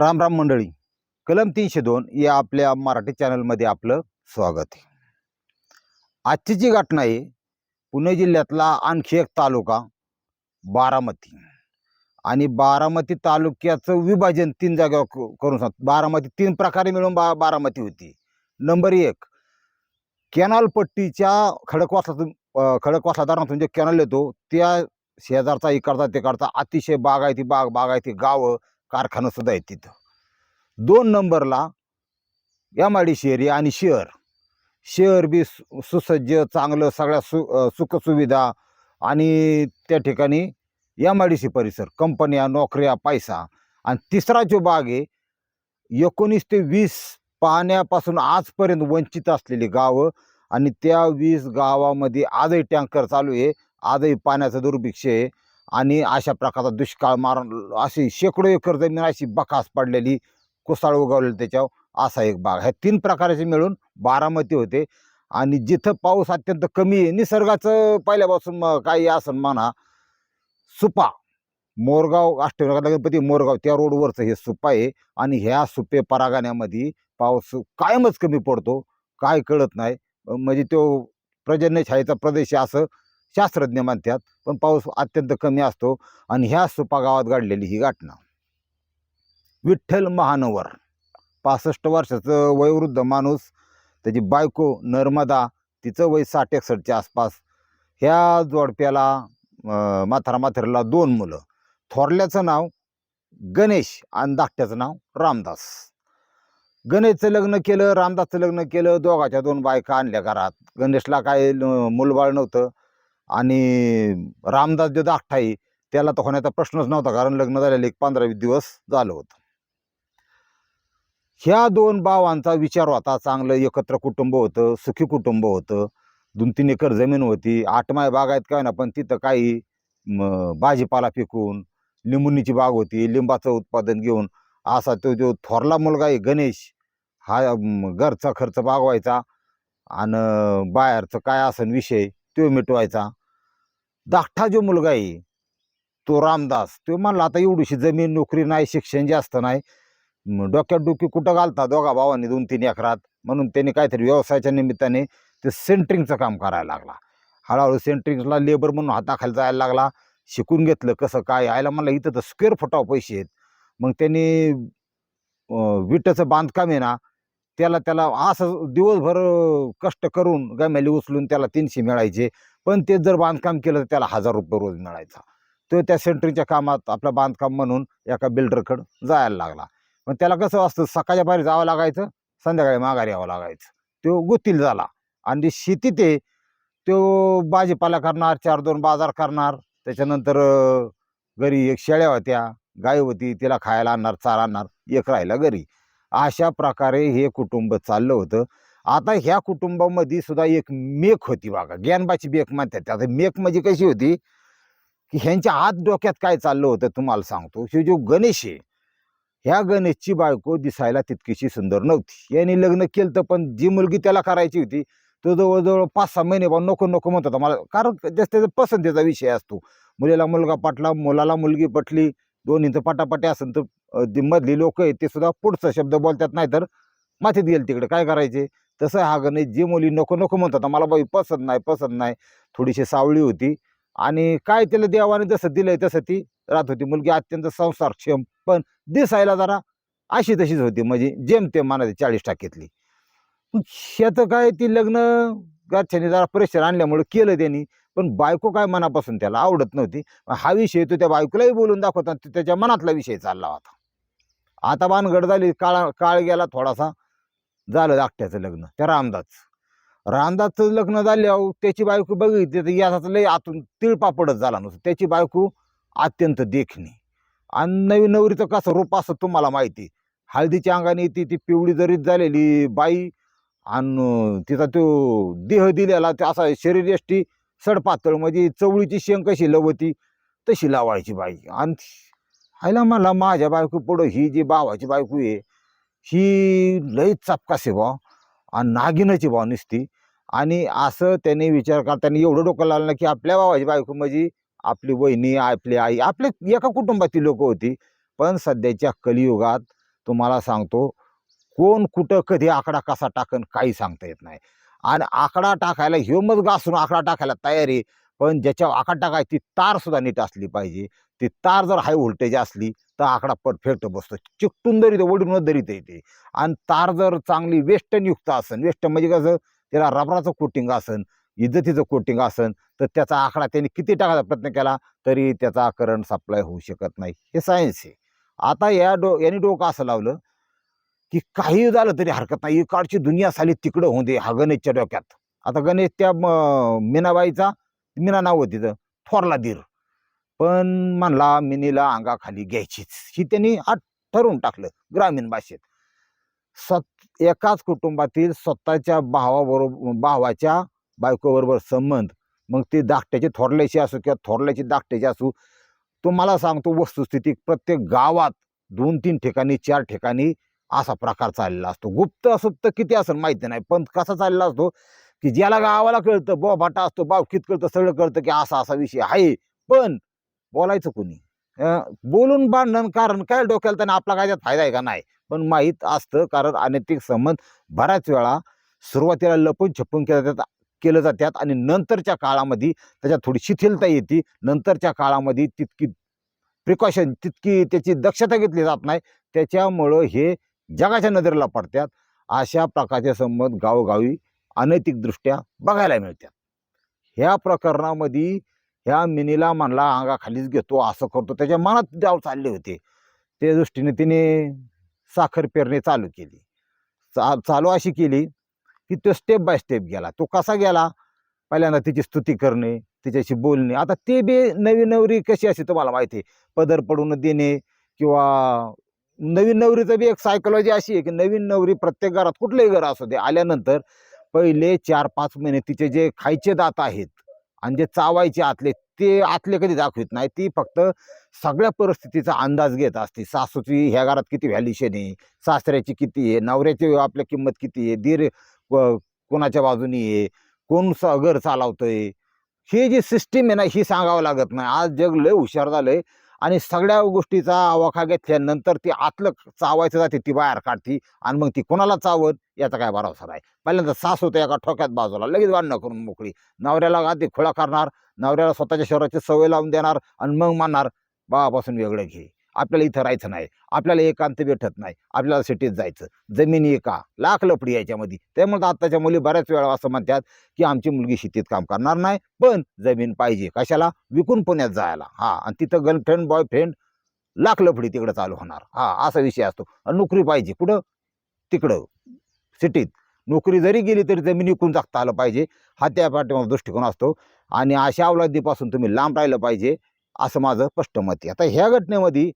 राम राम मंडळी कलम तीनशे दोन या आपल्या मराठी चॅनलमध्ये आपलं स्वागत आहे. आजची जी घटना आहे पुणे जिल्ह्यातला आणखी एक तालुका बारामती. आणि बारामती तालुक्याचं विभाजन तीन जागेवर करून सांग बारामती तीन प्रकारे मिळून बा बारामती होती. नंबर एक कॅनॉल पट्टीच्या खडकवासलातून खडकवासला धरणातून जे कॅनॉल येतो त्या शेजारचा इकडचा तिकडचा अतिशय बागायती बाग बागायती गावं कारखानासुद्धा आहे तिथं. दोन नंबरला एम आय डी शहरी आणि शहर शहर बी सु- सुसज्ज चांगलं सगळ्या सु सुखसुविधा आणि त्या ठिकाणी एम आय डी सी परिसर कंपन्या नोकऱ्या पैसा. आणि तिसरा जो भाग आहे एकोणीस ते वीस पाण्यापासून आजपर्यंत वंचित असलेली गावं आणि त्या वीस गावामध्ये आजही टँकर चालू आहे. आजही पाण्याचं दुर्भिक्ष आहे. आणि अशा प्रकारचा दुष्काळ मारून अशी शेकडो एकर जमीन अशी बकास पडलेली कुसाळ उगवलेली त्याच्यावर असा एक भाग ह्या तीन प्रकाराचे मिळून बारामती होते. आणि जिथं पाऊस अत्यंत कमी आहे निसर्गाचं पहिल्यापासून मग काही असं म्हणा सुपा मोरगाव अष्टविनायक गणपती मोरगाव त्या रोडवरचं हे सुपा आहे. आणि ह्या सुपे परागाण्यामध्ये पाऊस कायमच कमी पडतो काय कळत नाही. म्हणजे तो पर्जन्य छायेचा प्रदेश असं शास्त्रज्ञ म्हणतात पण पाऊस अत्यंत कमी असतो आणि ह्या सुपा गावात घडलेली ही घटना. विठ्ठल महानवर पासष्ट वर्षाचं वयोवृद्ध माणूस त्याची बायको नर्मदा तिचं वय साठ एकसष्टच्या आसपास. ह्या जोडप्याला माथारा माथेराला दोन मुलं. थोरल्याचं नाव गणेश आणि धाकट्याचं नाव रामदास. गणेशचं लग्न केलं रामदासचं लग्न केलं दोघाच्या दोन बायका आणल्या घरात. गणेशला काय मूलबाळ नव्हतं. आणि रामदास जो दाखठाई त्याला तर होण्याचा प्रश्नच नव्हता कारण लग्न झालेलं एक पंधरावीस दिवस झालं होतं. ह्या दोन भावांचा विचार होता चांगलं एकत्र कुटुंब होतं सुखी कुटुंब होतं. दोन तीन एकर जमीन होती आठमाय आहेत काय ना पण तिथं काही भाजीपाला पिकून लिंबुनीची बाग होती लिंबाचं उत्पादन घेऊन असा तो जो थोरला मुलगा आहे गणेश हा घरचा खर्च भागवायचा. आणि बाहेरचं काय असन विषय तो मिटवायचा. धाकटा जो मुलगा आहे तो रामदास तो म्हणला आता एवढीशी जमीन नोकरी नाही शिक्षण जास्त नाही. डोक्यात डोकी कुठं घालता दोघा भावांनी दोन तीन एकरात? म्हणून त्यांनी काहीतरी व्यवसायाच्या निमित्ताने ते सेंटरिंगचं काम करायला लागला. हळूहळू सेंटरिंगला लेबर म्हणून हाताखाली जायला लागला. शिकून घेतलं कसं काय आयला म्हणलं इथं तर स्क्वेअर फुटावर पैसे आहेत. मग त्यांनी विटाचं बांधकाम आहे ना त्याला त्याला असं दिवसभर कष्ट करून गमेली उचलून त्याला तीनशे मिळायचे. पण ते जर बांधकाम केलं तर त्याला हजार रुपये रोज मिळायचा. तो त्या सेंटरिंगच्या कामात आपलं बांधकाम म्हणून एका बिल्डरकडं जायला लागला. पण त्याला कसं असतं सकाळच्या बाहेर जावं लागायचं संध्याकाळी माघारी यावं लागायचं. तो गुत्तील झाला. आणि शेती ते तो भाजीपाला करणार चार दोन बाजार करणार. त्याच्यानंतर घरी एक शेळ्या होत्या गाय होती तिला खायला आणणार चारा आणणार एक राहिला घरी. अशा प्रकारे हे कुटुंब चाललं होतं. आता ह्या कुटुंबामध्ये सुद्धा एक मेक होती बघा. ज्ञानबाची मेक म्हणतात. आता मेक म्हणजे कशी होती? की ह्यांच्या आत डोक्यात काय चाललं होतं तुम्हाला सांगतो. हे जो गणेश आहे ह्या गणेशची बायको दिसायला तितकीशी सुंदर नव्हती. यांनी लग्न केलं तर पण जी मुलगी त्याला करायची होती तो जवळजवळ पाच सहा महिने बा नको नको म्हणत होता. मला कारण जास्त त्याचा पसंतीचा विषय असतो. मुलीला मुलगा पटला मुलाला मुलगी पटली दोन्हीचं पटापटी असेल तर मधली लोक आहेत ते सुद्धा पुढचा शब्द बोलतात नाही तर मातीत गेले तिकडे. काय करायचे? तसं हा गणेश जी मुली नको नको म्हणत होता मला बाई पसंत नाही पसंत नाही. थोडीशी सावळी होती. आणि काय तिला देवाने जसं दिलंय तसं ती राहत होती. मुलगी अत्यंत संसारक्षम पण दिसायला जरा अशी तशीच होती. म्हणजे जेमतेम म्हणायची चाळीस टाक्यातली शेतं काय ती लग्न घरच्यांनी जरा प्रेशर आणल्यामुळे केलं त्यांनी. पण बायको काय मनापासून त्याला आवडत नव्हती. हा विषय तो त्या बायकोलाही बोलून दाखवता तो त्याच्या मनातला विषय चालला होता. आता भानगड झाली काळ काळ गेला थोडासा. झालं धाकट्याचं लग्न त्या रामदास. रामदासचं लग्न झाल्यावर त्याची बायको बघितली तर याचा लय आतून तिळपापडच झाला नसतो. त्याची बायको अत्यंत देखणी. आणि नवीन नवरीचं कसं रूप असं तुम्हाला माहिती? हळदीच्या अंगाने ती ती पिवळी जरीत झालेली बाई आणि तिचा तो देह दिलेला ते असा शरीर एष्टी सडपातळ म्हणजे चवळीची शेंग कशी लवती तशी लावायची बाई. आणि हायला मला माझ्या बायको पुढं ही जी भावाची बायको आहे ही लई चपकास आहे बा आणि नागिनाची बा नुसती. आणि असं त्याने विचार करताना एवढं डोकं लावलं की आपल्या भावाची बायको म्हणजे आपली वहिनी आपली आई आपल्या एका कुटुंबातील लोक होती. पण सध्याच्या कलियुगात तुम्हाला सांगतो कोण कुठं कधी आकडा कसा टाकन काही सांगता येत नाही. आणि आकडा टाकायला हिमत मग घासून आकडा टाकायला तयारी आहे. पण ज्याच्यावर आकडा टाकायची ती तार सुद्धा नीट असली पाहिजे. ती तार जर हाय व्होल्टेज असली तर आकडा परफेक्ट बसतो. चिकटून जरी ते ओढून धरीत येते आणि तार जर चांगली वेस्टनयुक्त असेल वेस्टर्न म्हणजे कसं त्याला रबराचं कोटिंग असन इज्जतीचं कोटिंग असन तर त्याचा आकडा त्यांनी किती टाकायचा प्रयत्न केला तरी त्याचा करंट सप्लाय होऊ शकत नाही. हे सायन्स आहे. आता या डो यांनी डोकं असं लावलं की काही झालं तरी हरकत नाही. इकडची दुनिया साली तिकडं होऊ दे हा गणेशच्या डोक्यात. आता गणेश त्या म- मीनाबाईचा मीना नाव होती तिथं थोरला दीर पण म्हणला मिनीला अंगाखाली घ्यायचीच. ही त्यांनी आत ठरवून टाकलं ग्रामीण भाषेत. सत एकाच कुटुंबातील स्वतःच्या भावाबरोबर भावाच्या बायकोबरोबर संबंध. मग ती धाकट्याची थोरल्याची असो किंवा थोरल्याची धाकट्याची असू तुम्हाला सांगतो वस्तुस्थिती प्रत्येक गावात दोन तीन ठिकाणी चार ठिकाणी असा प्रकार चाललेला असतो. गुप्त असुप्त किती असं माहिती नाही पण कसा चाललेला असतो की ज्याला गावाला कळतं बोभाटा असतो बावकीत कळतं सगळं कळतं की असा असा विषय आहे. पण बोलायचं कोणी? बोलून बांधणं कारण काय डोक्याला त्याने आपला काय त्यात फायदा आहे का नाही? पण माहीत असतं कारण अनैतिक संबंध बऱ्याच वेळा सुरुवातीला लपून छपून केलं जातात केलं जातात आणि नंतरच्या काळामध्ये त्याच्यात थोडी शिथिलता येते. नंतरच्या काळामध्ये तितकी प्रिकॉशन तितकी त्याची दक्षता घेतली जात नाही. त्याच्यामुळं हे जगाच्या नजरेला पडतात. अशा प्रकारचे संबंध गावोगावी अनैतिकदृष्ट्या बघायला मिळतात ह्या प्रकरणामध्ये ह्या मिनीला म्हणला अंगाखालीच घेतो असं करतो. त्याच्या मनात डाव चालले होते. त्या दृष्टीने तिने साखर पेरणी चालू केली. चा चालू अशी केली की तो स्टेप बाय स्टेप गेला. तो कसा गेला? पहिल्यांदा तिची स्तुती करणे तिच्याशी बोलणे. आता ते बी नवीन नवरी कशी असे तुम्हाला माहिती आहे? पदर पडून देणे किंवा नवीन नवरीचं बी एक सायकोलॉजी अशी आहे की नवीन नवरी प्रत्येक घरात कुठलंही घर असू दे आल्यानंतर पहिले चार पाच महिने तिचे जे खायचे दात आहेत आणि जे चावायचे आतले ते आतले कधी दाखवित नाही. ती फक्त सगळ्या परिस्थितीचा अंदाज घेत असते. सासूची ह्या घरात किती व्हॅल्युशन आहे? सासऱ्याची किती आहे? नवऱ्याची आपल्या किंमत किती आहे? दीर कोणाच्या बाजूनी आहे? कोण स- घर चालवतंय? ही जी सिस्टीम आहे ना ही सांगावं लागत नाही. आज जग लय हुशार झालं आहे आणि सगळ्या गोष्टीचा आवाखा घेतल्यानंतर ती आतलं चावायचं जाते ती बाहेर काढती आणि मग ती कोणाला चावत याचा काय भरावसा नाही. पहिल्यांदा सास होते एका ठोक्यात बाजूला लगेच वाढणं करून मोकळी. नवऱ्याला आधी खोळा करणार नवऱ्याला स्वतःच्या शरीराची सवय लावून देणार आणि मग मानणार बाबापासून वेगळं घे. आपल्याला इथं राहायचं नाही. आपल्याला एकांत भेटत नाही. आपल्याला सिटीत जायचं. जमिनी एका. लाख लपडी याच्यामध्ये. त्यामुळे आत्ताच्या मुली बऱ्याच वेळा असं म्हणतात की आमची मुलगी शेतीत काम करणार नाही पण जमीन पाहिजे. कशाला? विकून पुण्यात जायला. हा आणि तिथं गर्लफ्रेंड बॉयफ्रेंड लाख लफडी तिकडं चालू होणार. हा असा विषय असतो. नोकरी पाहिजे. कुठं? तिकडं. सिटीत. नोकरी जरी गेली तरी जमीन विकून जागता आलं पाहिजे. हा त्या पाठीमागं दृष्टिकोन असतो. आणि अशा अवलादीपासून तुम्ही लांब राहिलं पाहिजे असं माझं स्पष्ट मत आहे. आता ह्या घटनेमध्ये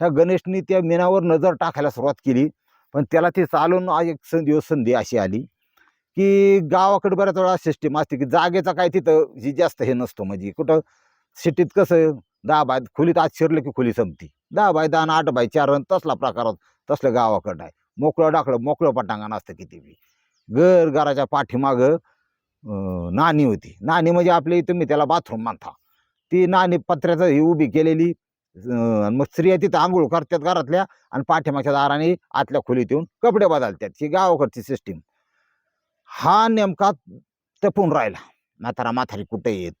ह्या गणेशनी त्या मीनावर नजर टाकायला सुरुवात केली. पण त्याला ती चालून एक संधी संधी अशी आली की गावाकडे बऱ्याच वेळा सिस्टीम असते की जागेचा काय तिथं जी जास्त हे नसतो म्हणजे कुठं सिटीत कसं दहा बाय खोलीत आज शिरलं की खोली संपती. दहा बाय दहा आठ बाय चार आणि तसला प्रकार तसलं गावाकडं आहे. मोकळं डाकळं मोकळं पटांगण असतं किती बी. घर घराच्या पाठीमागं नाणी होती. नाणी म्हणजे आपली तुम्ही त्याला बाथरूम मानता ती नाणी पत्र्याचं ही उभी केलेली आणि मग स्त्रिया तिथं आंघोळ करतात घरातल्या आणि पाठीमागच्या दाराने आतल्या खोलीत येऊन कपडे बदलतात. ही गावाकडची सिस्टीम हा नेमका तपून राहिला. म्हातारा म्हातारी कुठे येत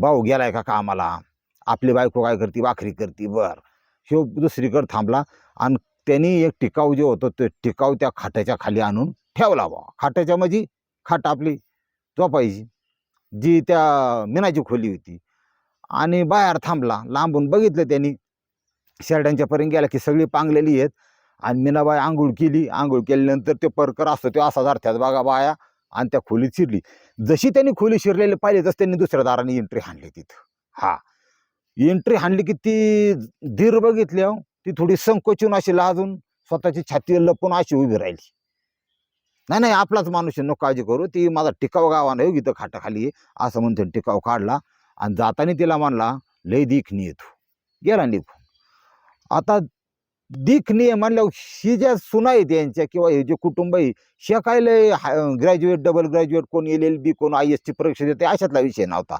भाऊ गेलाय का कामाला? आपली बायको काय करते? भाकरी करते? बर. ह्यो दुसरीकडे थांबला आणि त्यांनी एक टिकाव जे होतं ते टिकाव त्या खाटाच्या खाली आणून ठेवला बा खाटाच्या म्हणजे खाट आपली झोपायची. जी त्या मिनाची खोली होती. आणि बाहेर थांबला. लांबून बघितलं त्यांनी. शेरड्यांच्या पर्यंत गेला की सगळी पांगलेली आहेत. आणि मीनाबाई आंघोळ केली. आंघोळ केल्यानंतर ते परकर असतो तो असा धरत्यात बघा बाया. आणि त्या खोलीत शिरली. जशी त्यांनी खोली शिरलेली पाहिजे तसं त्यांनी दुसऱ्या दाराने एंट्री हाणली तिथं. हा. एंट्री हाणली की ती धीर बघितली हो. ती थोडी संकोचून अशी लाजून स्वतःची छाती लपून अशी उभी राहिली. नाही नाही आपलाच माणूस नको काळजी करू. ती माझा टिकाव गावानं आहे हो, इथं खाटाखाली असं म्हणतो टिकाव काढला. आणि जाताना तिला म्हणला लय दिखणी तू. गेला निघून. आता दिखणी आहे म्हणल्यावर ही ज्या सुना आहेत यांच्या किंवा हे जे कुटुंब आहे ह्या काय लय ग्रॅज्युएट डबल ग्रॅज्युएट कोण एल एल बी कोण आय एस ची परीक्षा देते अशातला विषय नव्हता.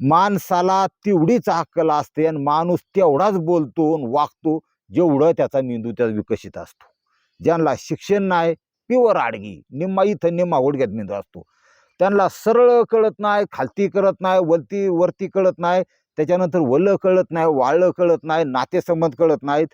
माणसाला तेवढीच अक्कल असते आणि माणूस तेवढाच बोलतो आणि वागतो जेवढं त्याचा मेंदू त्या विकसित असतो. ज्यांना शिक्षण नाही प्युअर आडगी निम्मा इथं निम्मा गुडघ्यात मेंदू असतो. त्यांना सरळ कळत नाही खालती कळत नाही वरती वरती कळत नाही. त्याच्यानंतर वलं कळत नाही वाळलं कळत नाही नातेसंबंध कळत नाहीत.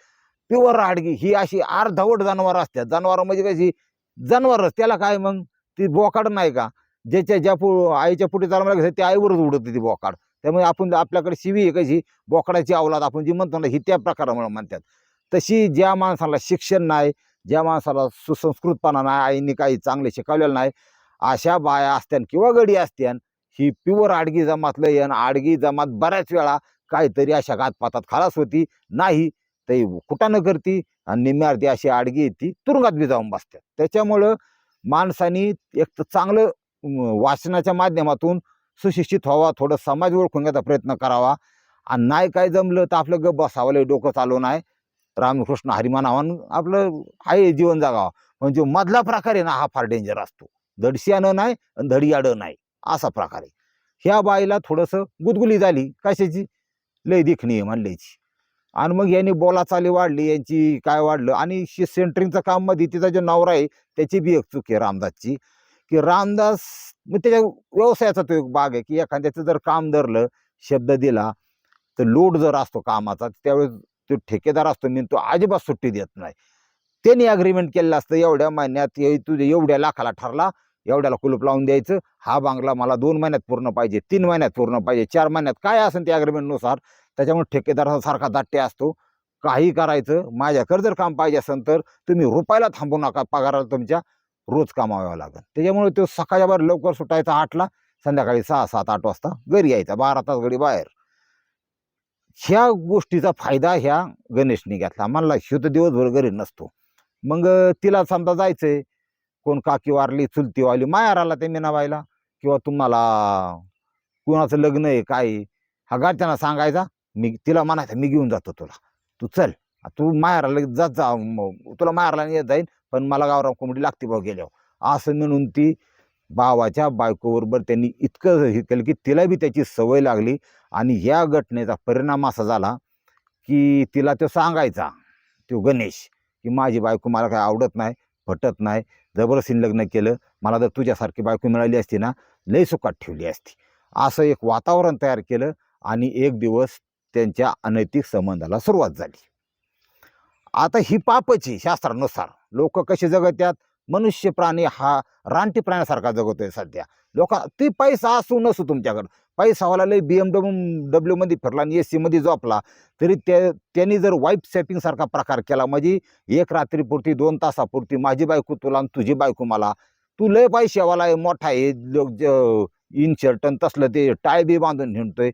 प्युअर आडगी ही अशी आरधावट जनावर असतात. जनावर म्हणजे कशी? जनावरच. त्याला काय मग? ती बोकाड नाही का? ज्याच्या ज्या पु आईच्या पुढे चालू लागेल त्या आईवरच उडत ती बोकाड. त्यामुळे आपण आपल्याकडे शिवी आहे कशी? बोकडाची अवलाद आपण जी म्हणतो ना ही त्या प्रकारामुळे म्हणतात. तशी ज्या माणसाला शिक्षण नाही ज्या माणसाला सुसंस्कृतपणा नाही आईने काही चांगले शिकवलेलं नाही अशा बाया असत्यान किंवा गडी असत्यान ही प्युअर आडगी जमातलं येण आडगी जमात बऱ्याच वेळा काहीतरी अशा घातपातात खालास होती. नाही ते कुठं करती आणि निम्म्यार्थी अशी आडगी ती तुरुंगात बी जाऊन बसतात त्याच्यामुळं माणसानी एक तर चांगलं वाचनाच्या माध्यमातून सुशिक्षित व्हावा थोडं समाज ओळखून घ्यायचा प्रयत्न करावा. आणि नाही काय जमलं तर आपलं गप बसावलं डोकं चालू नाही रामकृष्ण हरिमानावान आपलं आहे जीवन जगावं. म्हणजे मधला प्रकार आहे ना हा फार डेंजर असतो. धडश्यानं नाही आणि धडियाडं नाही. असा प्रकार आहे. ह्या बाईला थोडंसं गुदगुली झाली. कशाची? लय दिखणी आहे म्हणल्याची. आणि मग यांनी बोला चाली वाढली यांची काय वाढलं? आणि शि सेंटरिंगचं काममध्ये तिचा जो नवरा आहे त्याची बी एक चूक आहे रामदासची. की रामदास मग त्याच्या व्यवसायाचा तो एक भाग आहे की एखाद्याचं जर काम धरलं शब्द दिला तर लोड जर असतो कामाचा त्यावेळेस तो ठेकेदार असतो मी तो अजिबात सुट्टी देत नाही. त्यांनी अग्रीमेंट केलेलं असतं एवढ्या महिन्यात तुझ्या एवढ्या लाखाला ठरला एवढ्याला कुलूप लावून द्यायचं. हा बांगला मला दोन महिन्यात पूर्ण पाहिजे तीन महिन्यात पूर्ण पाहिजे चार महिन्यात काय असेल त्या अग्रीमेंटनुसार त्याच्यामुळे ठेकेदारासारखा दाट्टे असतो. काही करायचं माझ्याकडे जर काम पाहिजे असेल तर तुम्ही रुपयाला थांबू नका पगाराला तुमच्या रोज कामावं लागेल. त्याच्यामुळे तो सकाळच्या बाहेर लवकर सुटायचा आठला संध्याकाळी सहा सात आठ वाजता घरी यायचा बारा तास घडी बाहेर. ह्या गोष्टीचा फायदा ह्या गणेशने घेतला. मला शुद्ध दिवसभर घरी नसतो. मग तिला समजा जायचंय कोण काकी वारली चुलती वाली मायाराला ते मीनाबाईला किंवा तुम्हाला कुणाचं लग्न आहे काय आहे, हा घरच्यांना सांगायचा मी तिला म्हणायचं मी घेऊन जातो तुला. तू चल तू मायाराला जात जा म- तुला माहेरला येत जाईन पण मला गावराम कोंबडी लागते भाऊ गेल्यावर. असं म्हणून ती भावाच्या बायकोबरोबर त्यांनी इतकं हे केलं की तिला बी त्याची सवय लागली आणि या घटनेचा परिणाम असा झाला की तिला तो सांगायचा तो गणेश की माझी बायको मला काय आवडत नाही पटत नाही जबरदस्तीने लग्न केलं मला जर तुझ्यासारखी बायको मिळाली असती ना लई सुखात ठेवली असती. असं एक वातावरण तयार केलं आणि एक दिवस त्यांच्या अनैतिक संबंधाला सुरुवात झाली. आता ही पापची शास्त्रानुसार लोक कसे जगत्यात? मनुष्य प्राणी हा रानटी प्राण्यासारखा जगतोय सध्या. लोक ते पैसा असू नसू तुमच्याकडं. पैसावाला लय बी एम डब्ल्यू डब्ल्यूमध्ये फिरला आणि एस सीमध्ये झोपला. तरी त्या त्यांनी जर वाईफ सॅपिंगसारखा प्रकार केला म्हणजे एक रात्रीपुरती दोन तासापुरती माझी बायको तुला आणि तुझी बायको मला तू लय पैशावाला आहे मोठा आहे लोक इनशर्ट आणि तसलं ते टाय बी बांधून हिंडतोय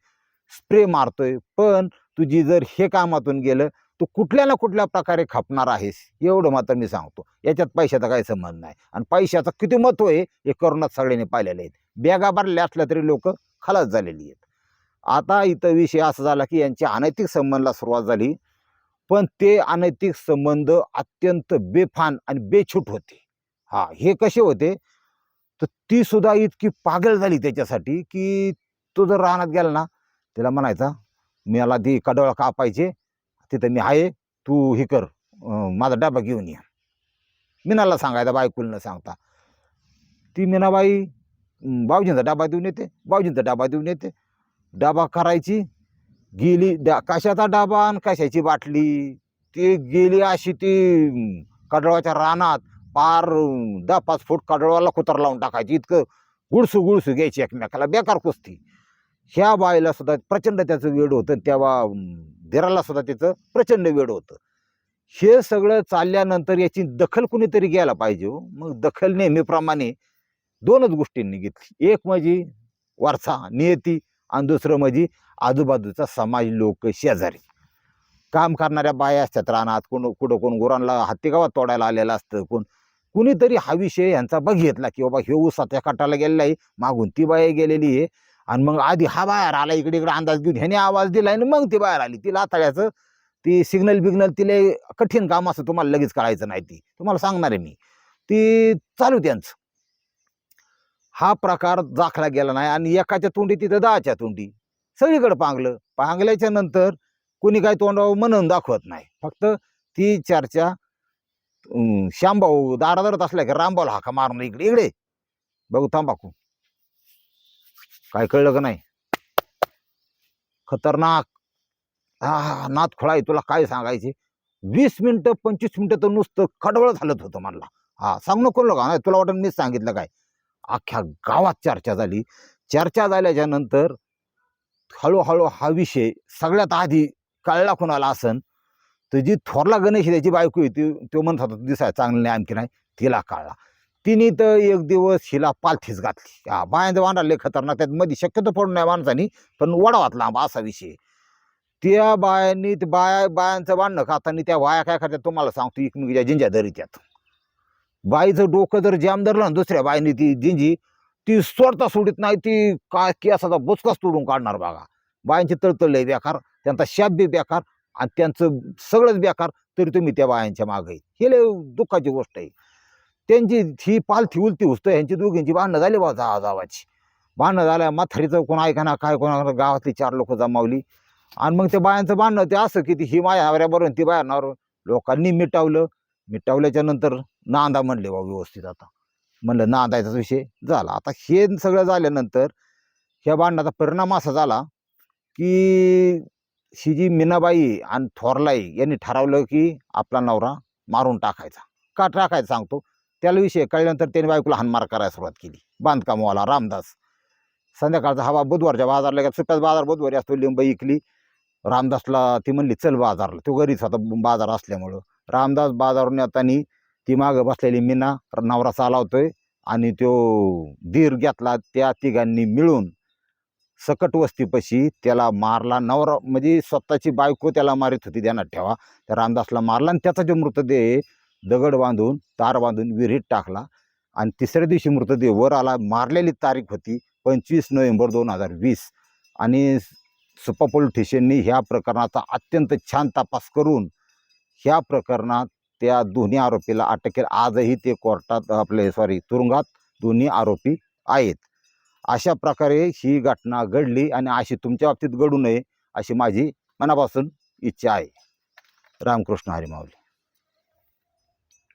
स्प्रे मारतोय पण तुझी जर हे कामातून गेलं तू कुठल्या ना कुठल्या प्रकारे खपणार आहेस एवढं मात्र मी सांगतो. याच्यात पैशाचा काही संबंध नाही. आणि पैशाचं किती महत्त्व आहे हे करोनात सगळ्यांनी पाहिलेलं आहे. बॅगा भरल्या असल्या तरी लोक खलास झालेली आहेत. आता इथं विषय असा झाला की यांच्या अनैतिक संबंधाला सुरुवात झाली पण ते अनैतिक संबंध अत्यंत बेफान आणि बेछूट होते. हा हे कसे होते? तर ती सुद्धा इतकी पागल झाली त्याच्यासाठी की तो जर राहण्यात गेला ना तिला म्हणायचा मला ती कडवळ कापायचे तिथं मी आहे तू हे कर माझा डबा घेऊन ये. मीनाला सांगायचा बायकुल न सांगता. ती मीनाबाई अं, भाऊजींचा डबा देऊन येते भाऊजींचा डबा देऊन येते. डबा करायची गेली डा कशाचा डाबा आणि कशाची बाटली? ती गेली अशी ती कडळवाच्या रानात पार दहा पाच फूट कडळवाला कुतर लावून टाकायची. इतकं गुळसू गुळसू घ्यायची एकमेकाला बेकार कुस्ती. ह्या बाईला सुद्धा प्रचंड त्याचं वेड होतं तेव्हा दिराला सुद्धा त्याचं प्रचंड वेड होतं. हे सगळं चालल्यानंतर याची दखल कुणीतरी घ्यायला पाहिजे हो. मग दखल नेहमीप्रमाणे दोनच गोष्टींनी घेतली. एक म्हणजे वारसा नियती आणि दुसरं म्हणजे आजूबाजूचा समाज लोक शेजारी. काम करणाऱ्या बाया असतात रानात कोण कुठं कोण गुरांना हत्तीगावात तोडायला आलेलं असतं. कोण कुणीतरी हा विषय यांचा बघितला की बाबा हे ऊसाच्या काटाला गेलेला आहे मागून ती बाया गेलेली आहे. आणि मग आधी हा बाहेर आला इकडे इकडे अंदाज घेऊन ह्याने आवाज दिला आणि मग ती बाहेर आली. तिला आताळ्याचं ती सिग्नल बिग्नल तिला कठीण काम असं तुम्हाला लगेच कळायचं नाही ती. तुम्हाला सांगणार आहे मी. ती चालू त्यांचं. हा प्रकार दाखला गेला नाही आणि एकाच्या तोंडी तिथं दहाच्या तोंडी. सगळीकडे पांगलं. पांगल्याच्या नंतर कोणी काही तोंडावर म्हणून दाखवत नाही. फक्त ती चर्चा श्यामभाऊ दारा असल्या की रामभाऊला हाका मारणं इकडे इकडे. बघू थांबाकू काय कळलं का नाही? खतरनाक. हा नात खोळाय तुला काय सांगायचे? वीस मिनिटं पंचवीस मिनिटं तर नुसतं खडवळ झालत होतं म्हणला हा सांग नको का नाही तुला वाटत मीच सांगितलं काय? अख्ख्या गावात चर्चा झाली. चर्चा झाल्याच्यानंतर हळूहळू हा विषय सगळ्यात आधी कळला कोणाला असन. तर जी थोरला गणेश त्याची बायको होती तो म्हणत होता दिसाय चांगलं नाही आणखी नाही. तिला कळला. तिने तर एक दिवस हिला पालथीच घातली. हा बायांचं वांडाले खतरनाक त्यात मध्ये शक्यतो पडून नाही माणसानी पण वडावात लांब असा विषय. त्या बायांनी बाया बायांचं भांडणं खाताना त्या बाया काय करतात तुम्हाला सांगतो एकमेकीच्या जिंजा दरी त्यात बाईचं डोकं जर जाम धरलं ना दुसऱ्या बाईने ती जिंजी ती सोडता सोडित नाही ती काय केसाचा बोचकाच तोडून काढणार बघा. बायांची तळतळले बेकार त्यांचा शाप बी बेकार आणि त्यांचं सगळंच बेकार तरी तुम्ही त्या बायांच्या मागे हे लय दुःखाची गोष्ट आहे. त्यांची ही पालथी उलती हुसतं ह्यांची दोघींची भांडणं झाली बा जा जावाची भांडणं झाल्या म्हातारीचं कोण ऐका काय कोणा गावातली चार लोक जमावली. आणि मग त्या बायांचं भांडणं ते असं की ती ही माया नवऱ्याबरोबर ती बाया लोकांनी मिटावलं. मिटावल्याच्या नंतर नांदा म्हणले बा व्यवस्थित आता. म्हणलं नांदायचा विषय झाला. आता हे सगळं झाल्यानंतर ह्या भांडणाचा परिणाम असा झाला की ही जी मीनाबाई आणि थोरलाई यांनी ठरवलं की आपला नवरा मारून टाकायचा. का टाकायचा सांगतो? त्याला विषय कळल्यानंतर त्याने बायकोला हानमार करायला सुरुवात केली. बांधकामवाला रामदास. संध्याकाळचा हवा बुधवारच्या बाजारला गेला सुट्याच बाजार बुधवारी असतो लिंब इकली. रामदासला ती म्हणली चल बाजारला. तो घरीच होता बाजार असल्यामुळं. रामदास बाजारून येताना ती मागं बसलेली मीना नवरा चालवतोय आणि तो धीर घेतला त्या तिघांनी मिळून सकट वस्तीपाशी त्याला मारला. नवरा म्हणजे स्वतःची बायको त्याला मारित होती ध्यानात ठेवा. त्या रामदासला मारला आणि त्याचा जो मृतदेह दगड बांधून तार बांधून विहिरीत टाकला. आणि तिसऱ्या दिवशी मृतदेह वर आला. मारलेली तारीख होती पंचवीस नोव्हेंबर दोन हजार वीस. आणि सुपा पोलीस स्टेशननी ह्या प्रकरणाचा अत्यंत छान तपास करून ह्या प्रकरणात त्या दोन्ही आरोपीला अटक केली. आजही ते कोर्टात आपले सॉरी तुरुंगात दोन्ही आरोपी आहेत. अशा प्रकारे ही घटना घडली आणि अशी तुमच्या बाबतीत घडू नये अशी माझी मनापासून इच्छा आहे. रामकृष्ण हरिमावली